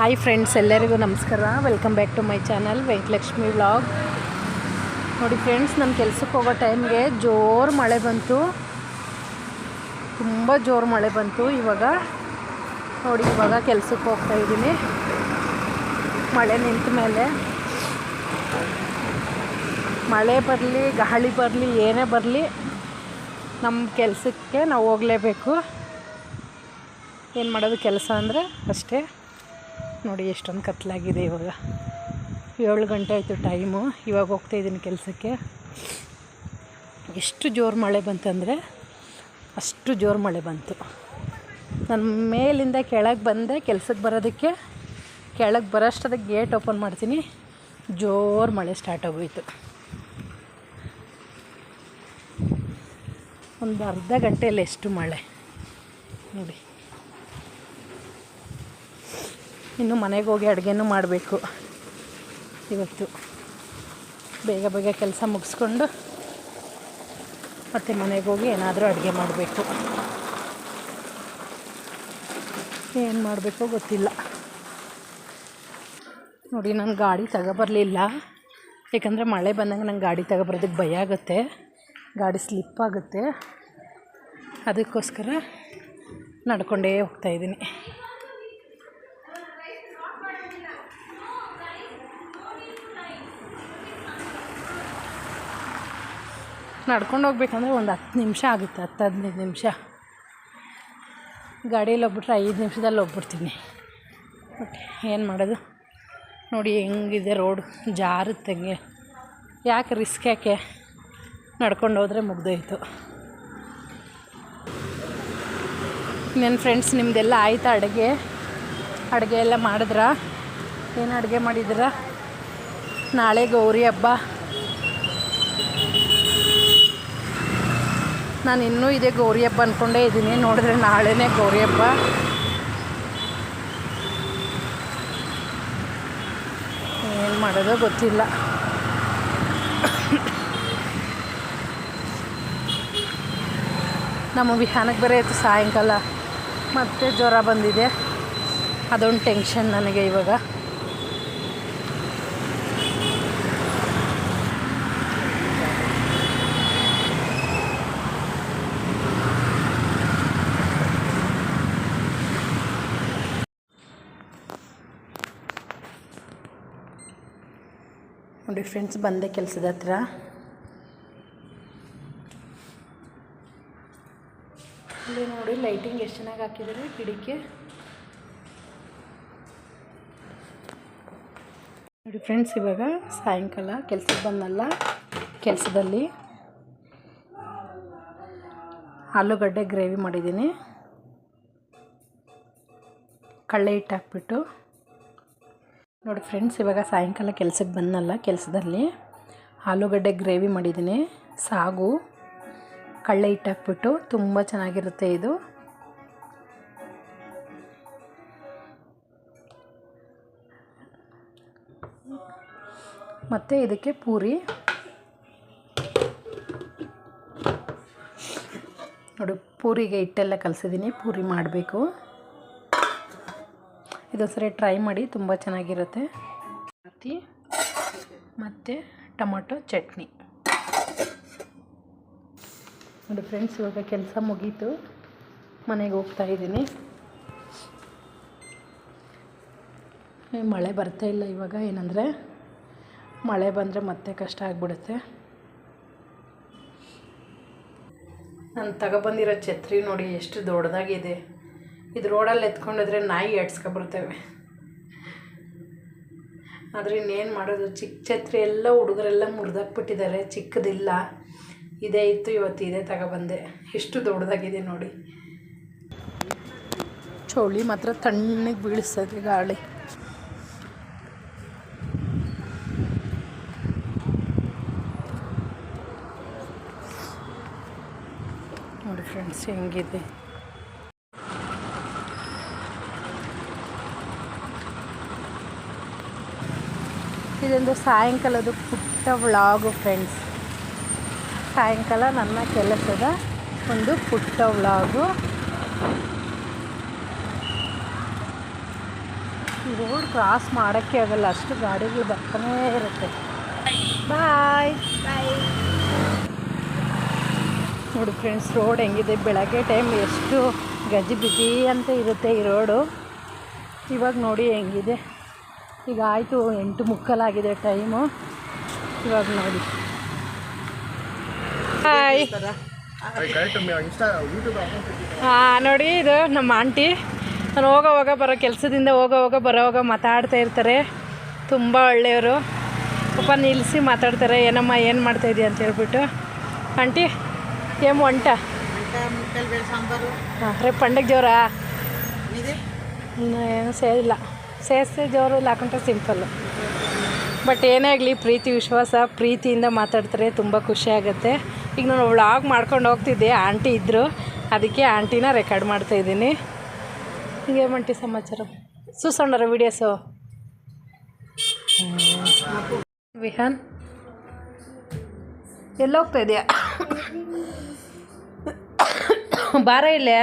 Hi friends ಎಲ್ಲರಿಗೂ ನಮಸ್ಕಾರ. Welcome back to my channel Venkatalakshmi vlog ನೋಡಿ ಫ್ರೆಂಡ್ಸ್ ನಮ್ಮ ಕೆಲಸಕ್ಕೆ ಹೋಗೋ ಟೈಮ್ಗೆ ಜೋರು ಮಳೆ ಬಂತು. ತುಂಬ ಜೋರು ಮಳೆ ಬಂತು ಇವಾಗ. ನೋಡಿ ಇವಾಗ ಕೆಲಸಕ್ಕೆ ಹೋಗ್ತಾ ಇದ್ದೀನಿ. ಮಳೆ ನಿಂತ ಮೇಲೆ. ಮಳೆ ಬರಲಿ, ಗಾಳಿ ಬರಲಿ, ಏನೇ ಬರಲಿ ನಮ್ಮ ಕೆಲಸಕ್ಕೆ ನಾವು ಹೋಗಲೇಬೇಕು. ಏನು ಮಾಡೋದು ಕೆಲಸ ಅಂದರೆ ಅಷ್ಟೇ. ನೋಡಿ ಎಷ್ಟೊಂದು ಕತ್ಲಾಗಿದೆ ಇವಾಗ. ಏಳು ಗಂಟೆ ಆಯಿತು ಟೈಮು. ಇವಾಗ ಹೋಗ್ತಾಯಿದ್ದೀನಿ ಕೆಲಸಕ್ಕೆ. ಎಷ್ಟು ಜೋರು ಮಳೆ ಬಂತಂದರೆ ಅಷ್ಟು ಜೋರು ಮಳೆ ಬಂತು. ನಾನು ಮೇಲಿಂದ ಕೆಳಗೆ ಬಂದೆ ಕೆಲ್ಸಕ್ಕೆ ಬರೋದಕ್ಕೆ. ಕೆಳಗೆ ಬರೋಷ್ಟದ ಗೇಟ್ ಓಪನ್ ಮಾಡ್ತೀನಿ. ಜೋರು ಮಳೆ ಸ್ಟಾರ್ಟ್ ಆಗೋಯ್ತು. ಒಂದು ಅರ್ಧ ಗಂಟೆಯಲ್ಲಿ ಎಷ್ಟು ಮಳೆ. ನೋಡಿ. ಇನ್ನು ಮನೆಗೆ ಹೋಗಿ ಅಡುಗೆನೂ ಮಾಡಬೇಕು. ಇವತ್ತು ಬೇಗ ಬೇಗ ಕೆಲಸ ಮುಗಿಸ್ಕೊಂಡು ಮತ್ತು ಮನೆಗೆ ಹೋಗಿ ಏನಾದರೂ ಅಡುಗೆ ಮಾಡಬೇಕು. ಏನು ಮಾಡಬೇಕೋ ಗೊತ್ತಿಲ್ಲ. ನೋಡಿ, ನಾನು ಗಾಡಿ ತಗೊಬರಲಿಲ್ಲ. ಏಕೆಂದರೆ ಮಳೆ ಬಂದಂಗೆ ನಂಗೆ ಗಾಡಿ ತಗೊಬರೋದಕ್ಕೆ ಭಯ ಆಗುತ್ತೆ. ಗಾಡಿ ಸ್ಲಿಪ್ ಆಗುತ್ತೆ. ಅದಕ್ಕೋಸ್ಕರ ನಡ್ಕೊಂಡೇ ಹೋಗ್ತಾಯಿದ್ದೀನಿ ನಡ್ಕೊಂಡು ಹೋಗ್ಬೇಕಂದ್ರೆ ಒಂದು ಹತ್ತು ನಿಮಿಷ ಆಗುತ್ತೆ, ಹತ್ತು ಹದಿನೈದು ನಿಮಿಷ. ಗಾಡಿಯಲ್ಲಿ ಹೋಗ್ಬಿಟ್ರೆ ಐದು ನಿಮಿಷದಲ್ಲಿ ಹೋಗ್ಬಿಡ್ತೀನಿ. ಓಕೆ, ಏನು ಮಾಡೋದು? ನೋಡಿ ಹೆಂಗಿದೆ ರೋಡು ಜಾರುತ್ತಂಗೆ ಯಾಕೆ ರಿಸ್ಕ್ ಯಾಕೆ? ನಡ್ಕೊಂಡು ಹೋದರೆ ಮುಗ್ದೋಯ್ತು. ನನ್ನ ಫ್ರೆಂಡ್ಸ್ ನಿಮ್ಮದೆಲ್ಲ ಆಯ್ತಾ ಅಡುಗೆ? ಅಡುಗೆ ಎಲ್ಲ ಮಾಡಿದ್ರಾ? ಏನು ಅಡುಗೆ ಮಾಡಿದ್ರಾ? ನಾಳೆ ಗೌರಿ ಹಬ್ಬ. ನಾನು ಇನ್ನೂ ಇದೇ ಗೌರಿ ಹಬ್ಬ ಅಂದ್ಕೊಂಡೇ ಇದ್ದೀನಿ. ನೋಡಿದ್ರೆ ನಾಳೆನೇ ಗೌರಿ ಹಬ್ಬ ಏನು ಮಾಡೋದೋ ಗೊತ್ತಿಲ್ಲ. ನಮ್ಮ ವಿಹಾನಕ್ಕೆ ಬೇರೆ ಇತ್ತು ಸಾಯಂಕಾಲ. ಮತ್ತೆ ಜ್ವರ ಬಂದಿದೆ. ಅದೊಂದು ಟೆನ್ಷನ್ ನನಗೆ ಇವಾಗ. ನೋಡಿ ಫ್ರೆಂಡ್ಸ್ ಬಂದೆ ಕೆಲಸದ ಹತ್ರ. ಇಲ್ಲಿ ನೋಡಿ ಲೈಟಿಂಗ್ ಎಷ್ಟು ಚೆನ್ನಾಗಿ ಹಾಕಿದ್ದಾರೆ ಕಿಡಿಕೆ ನೋಡಿ ಫ್ರೆಂಡ್ಸ್ ಇವಾಗ ಸಾಯಂಕಾಲ ಕೆಲ್ಸಕ್ಕೆ ಬಂದಲ್ಲ ಕೆಲಸದಲ್ಲಿ ಆಲೂಗಡ್ಡೆ ಗ್ರೇವಿ ಮಾಡಿದ್ದೀನಿ. ಕಳ್ಳೆ ಹಿಟ್ಟು ಹಾಕ್ಬಿಟ್ಟು. ನೋಡಿ ಫ್ರೆಂಡ್ಸ್, ಇವಾಗ ಸಾಯಂಕಾಲ ಕೆಲಸಕ್ಕೆ ಬಂದಲ್ಲ ಕೆಲಸದಲ್ಲಿ ಆಲೂಗಡ್ಡೆ ಗ್ರೇವಿ ಮಾಡಿದ್ದೀನಿ. ಸಾಗು, ಕಳ್ಳೆ ಹಿಟ್ಟು ಹಾಕ್ಬಿಟ್ಟು ತುಂಬ ಚೆನ್ನಾಗಿರುತ್ತೆ ಇದು. ಮತ್ತು ಇದಕ್ಕೆ ಪೂರಿ. ನೋಡಿ, ಪೂರಿಗೆ ಹಿಟ್ಟೆಲ್ಲ ಕಲಸಿದ್ದೀನಿ, ಪೂರಿ ಮಾಡಬೇಕು. ಇದೊಂದ್ಸರಿ ಟ್ರೈ ಮಾಡಿ ತುಂಬ ಚೆನ್ನಾಗಿರುತ್ತೆ. ಚಪಾತಿ ಮತ್ತು ಟೊಮೊಟೊ ಚಟ್ನಿ. ನೋಡಿ ಫ್ರೆಂಡ್ಸ್ ಇವಾಗ ಕೆಲಸ ಮುಗೀತು. ಮನೆಗೆ ಹೋಗ್ತಾ ಇದ್ದೀನಿ. ಮಳೆ ಬರ್ತಾ ಇಲ್ಲ ಇವಾಗ, ಏನಂದರೆ ಮಳೆ ಬಂದರೆ ಮತ್ತೆ ಕಷ್ಟ ಆಗಿಬಿಡುತ್ತೆ. ನಾನು ತಗೊಬಂದಿರೋ ಛತ್ರಿ ನೋಡಿ, ಎಷ್ಟು ದೊಡ್ಡದಾಗಿದೆ. ಇದು ರೋಡಲ್ಲಿ ಎತ್ಕೊಂಡಿದ್ರೆ ನಾಯಿ ಎಡ್ಸ್ಕೊಬರ್ತೇವೆ ಆದರೆ ಇನ್ನೇನು ಮಾಡೋದು? ಚಿಕ್ಕ ಛತ್ರಿ ಎಲ್ಲ ಹುಡುಗರೆಲ್ಲ ಮುರಿದಾಕ್ಬಿಟ್ಟಿದ್ದಾರೆ. ಚಿಕ್ಕದಿಲ್ಲ. ಇದೇ ಇತ್ತು, ಇವತ್ತು ಇದೇ ತಗೊಬಂದೆ. ಎಷ್ಟು ದೊಡ್ಡದಾಗಿದೆ ನೋಡಿ. ಚೌಳಿ ಮಾತ್ರ ತಣ್ಣಗೆ ಬೀಳಿಸ್ತದೆ ಗಾಳಿ. ನೋಡಿ ಫ್ರೆಂಡ್ಸ್, ಹೆಂಗಿದೆ? ಇದೊಂದು ಸಾಯಂಕಾಲದ ಪುಟ್ಟ ವ್ಲಾಗು ಫ್ರೆಂಡ್ಸ್ ಸಾಯಂಕಾಲ ನನ್ನ ಕೆಲಸದ ಒಂದು ಪುಟ್ಟ ವ್ಲಾಗು. ರೋಡ್ ಕ್ರಾಸ್ ಮಾಡೋಕ್ಕೆ ಆಗಲ್ಲ ಅಷ್ಟು ಗಾಡಿಗಳು ಬರ್ತಾನೇ ಇರುತ್ತೆ. ಬಾಯ್ ಬಾಯ್ ನೋಡಿ ಫ್ರೆಂಡ್ಸ್ ರೋಡ್ ಹೆಂಗಿದೆ? ಬೆಳಗ್ಗೆ ಟೈಮ್ ಎಷ್ಟು ಗಜಿ ಬಿಜಿ ಅಂತ ಇರುತ್ತೆ ಈ ರೋಡು ಇವಾಗ ನೋಡಿ ಹೆಂಗಿದೆ. ಈಗ ಆಯಿತು ಎಂಟು ಮುಕ್ಕಲಾಗಿದೆ ಟೈಮು ಇವಾಗ ನೋಡಿ. ಹಾಯ್ ಹಾಂ ನೋಡಿ ಇದು ನಮ್ಮ ಆಂಟಿ ನಾನು ಹೋಗೋ ಹೋಗ ಬರೋ ಕೆಲಸದಿಂದ ಹೋಗೋ ಹೋಗ ಬರೋ ಮಾತಾಡ್ತಾ ಇರ್ತಾರೆ. ತುಂಬ ಒಳ್ಳೆಯವರು. ಪಪ್ಪ ನಿಲ್ಲಿಸಿ ಮಾತಾಡ್ತಾರೆ ಏನಮ್ಮ ಏನು ಮಾಡ್ತಾ ಇದೀಯ ಅಂತ ಹೇಳ್ಬಿಟ್ಟು. ಆಂಟಿ ಏನು ಒಂಟ? ಹಾಂ ರೇ ಪಂಡಗ್ ದೇವರಾ ಏನು ಸೇರಿಲ್ಲ. ಸೇರಿಸಿ ಜೋರು ಲಾಕೊಂಡ್ರೆ ಸಿಂಪಲ್ಲು. ಬಟ್ ಏನೇ ಆಗಲಿ ಪ್ರೀತಿ, ವಿಶ್ವಾಸ, ಪ್ರೀತಿಯಿಂದ ಮಾತಾಡ್ತಾರೆ, ತುಂಬ ಖುಷಿ ಆಗುತ್ತೆ. ಈಗ ನಾನು ವ್ಲಾಗ್ ಮಾಡ್ಕೊಂಡು ಹೋಗ್ತಿದ್ದೆ, ಆಂಟಿ ಇದ್ದರು ಅದಕ್ಕೆ ಆಂಟಿನ ರೆಕಾರ್ಡ್ ಮಾಡ್ತಾಯಿದ್ದೀನಿ ಹಿಂಗೆ ಮಂಟಿ ಸಮಾಚಾರ? ಸುಸಣ್ಣರ ವೀಡಿಯೋಸು ವಿಹಾನ್? ಎಲ್ಲೋಗ್ತಾ ಇದೆಯಾ? ಬಾರ ಇಲ್ಲೇ?